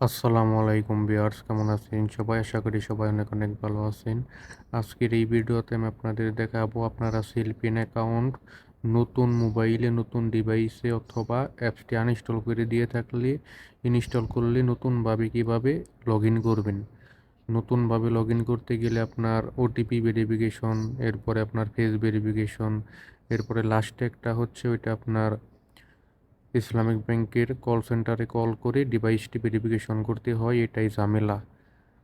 আসসালামু আলাইকুম বিয়ার্স কেমন আছেন সবাই? আশা করি সবাই অনেক অনেক ভালো আছেন। আজকের এই ভিডিওতে আমি আপনাদের দেখাবো আপনারা সেলফিন অ্যাকাউন্ট নতুন মোবাইলে নতুন ডিভাইসে অথবা অ্যাপসটি আনইনস্টল করে দিয়ে থাকলে ইনস্টল করলে নতুনভাবে কীভাবে লগ ইন করবেন? নতুনভাবে লগ ইন করতে গেলে আপনার ওটিপি ভেরিফিকেশন এরপরে আপনার ফেস ভেরিফিকেশন এরপরে লাস্টে একটা হচ্ছে ওইটা আপনার ইসলামিক ব্যাংকের কল সেন্টারে কল করে ডিভাইসটি ভেরিফিকেশন করতে হয়, এটাই ঝামেলা।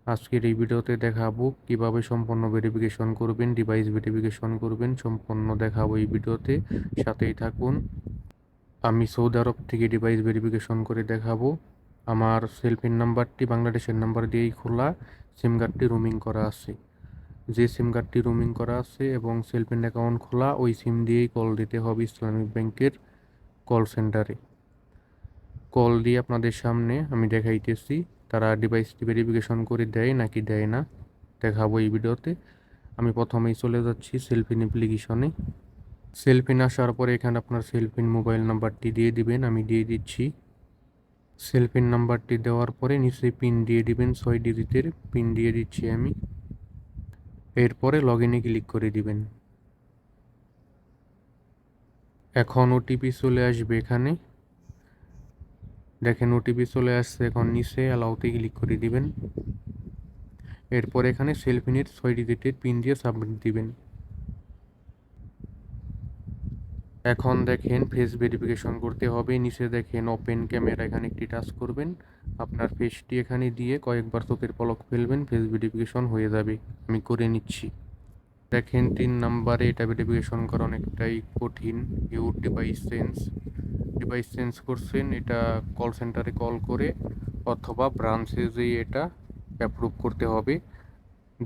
আজকের এই ভিডিওতে দেখাবো কীভাবে সম্পূর্ণ ভেরিফিকেশন করবেন ডিভাইস ভেরিফিকেশন করবেন, সম্পূর্ণ দেখাবো এই ভিডিওতে। সাথেই থাকুন। আমি সৌদি আরব থেকে ডিভাইস ভেরিফিকেশন করে দেখাবো। আমার সেলফিন নাম্বারটি বাংলাদেশের নাম্বার দিয়েই খোলা। সিম কার্ডটি রুমিং করা আছে। যে সিম কার্ডটি রুমিং করা আছে এবং সেলফিন অ্যাকাউন্ট খোলা, ওই সিম দিয়েই কল দিতে হবে ইসলামিক ব্যাংকের। কল সেন্টারে কল দিয়ে আপনাদের সামনে আমি দেখাইতেছি, তারা ডিভাইসটি ভেরিফিকেশন করে দেয় নাকি দেয় না, দেখাবো এই ভিডিওতে। আমি প্রথমেই চলে যাচ্ছি সেলফিন অ্যাপ্লিকেশনে সেলফিন আসার পরে এখানে আপনার সেলফিন মোবাইল নাম্বারটি দিয়ে দিবেন, আমি দিয়ে দিচ্ছি। সেলফিন নাম্বারটি দেওয়ার পরে নিচে পিন দিয়ে দিবেন, ছয় ডিজিটের পিন দিয়ে দিচ্ছি আমি। এরপরে লগ ইনে ক্লিক করে দিবেন। এখন ওটিপি চলে আসবে এখানে। দেখেন ওটিপি চলে আসছে এখন নিচে অ্যালাউতে ক্লিক করে দিবেন। এরপর এখানে সেলফিনের ছয় ডিজিটের পিন দিয়ে সাবমিট দিবেন। এখন দেখেন ফেস ভেরিফিকেশন করতে হবে। নিচে দেখেন ওপেন ক্যামেরা এখানে একটি টাচ করবেন। আপনার ফেসটি এখানে দিয়ে কয়েকবার চোখের পলক ফেলবেন ফেস ভেরিফিকেশন হয়ে যাবে। আমি করে নিচ্ছি। দেখেন, তিন নাম্বারে এটা ভেরিফিকেশন করা অনেকটাই কঠিন। You device change device change করছেন, এটা কল সেন্টারে কল করে অথবা ব্রাঞ্চে যেয়ে এটা অ্যাপ্রুভ করতে হবে।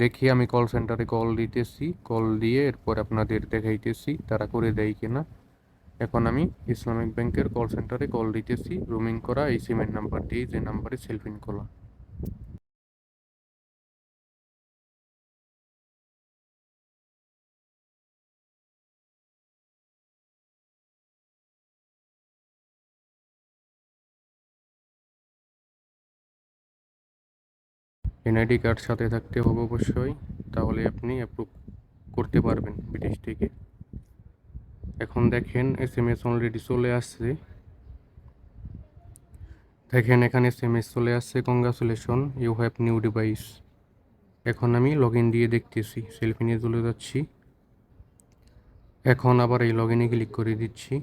দেখি, আমি কল সেন্টারে কল দিতেছি কল দিয়ে এরপর আপনাদের দেখাইতেছি, তারা করে দেয় কিনা। এখন আমি ইসলামিক ব্যাংকের কল সেন্টারে কল দিতেছি রুমিং করা এই সিমের নাম্বার দিয়ে যে নাম্বারে সেলফিন করা এনআইডি কার্ড সাথে থাকতে হবে অবশ্যই। তাহলে আপনি অ্যাপ্রুভ করতে পারবেন বিদেশ থেকে এখন দেখেন এস এম এস অলরেডি চলে আসছে। দেখেন, এখানে এস এম এস চলে আসছে। Congratulation you have new device এখন আমি লগ ইন দিয়ে দেখতেছি সেলফি নিয়ে চলে যাচ্ছি। এখন আবার এই লগ ইনে ক্লিক করে দিচ্ছি।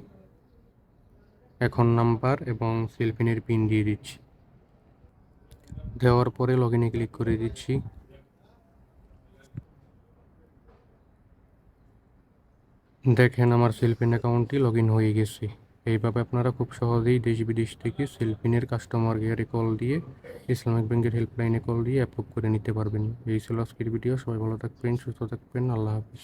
এখন নাম্বার এবং সেলফিনের পিন দিয়ে দিচ্ছি। দেওয়ার পরে লগ ইনে ক্লিক করে দিচ্ছি। দেখেন আমার সেলফিন অ্যাকাউন্টটি লগ ইন হয়ে গেছে। এইভাবে আপনারা খুব সহজেই দেশ বিদেশ থেকে সেলফিনের কাস্টমার কেয়ারে কল দিয়ে ইসলামিক ব্যাংকের হেল্পলাইনে কল দিয়ে অ্যাপ্রুভ করে নিতে পারবেন। এই ছিল আজকের ভিডিও সবাই ভালো থাকবেন, সুস্থ থাকবেন। আল্লাহ হাফিজ।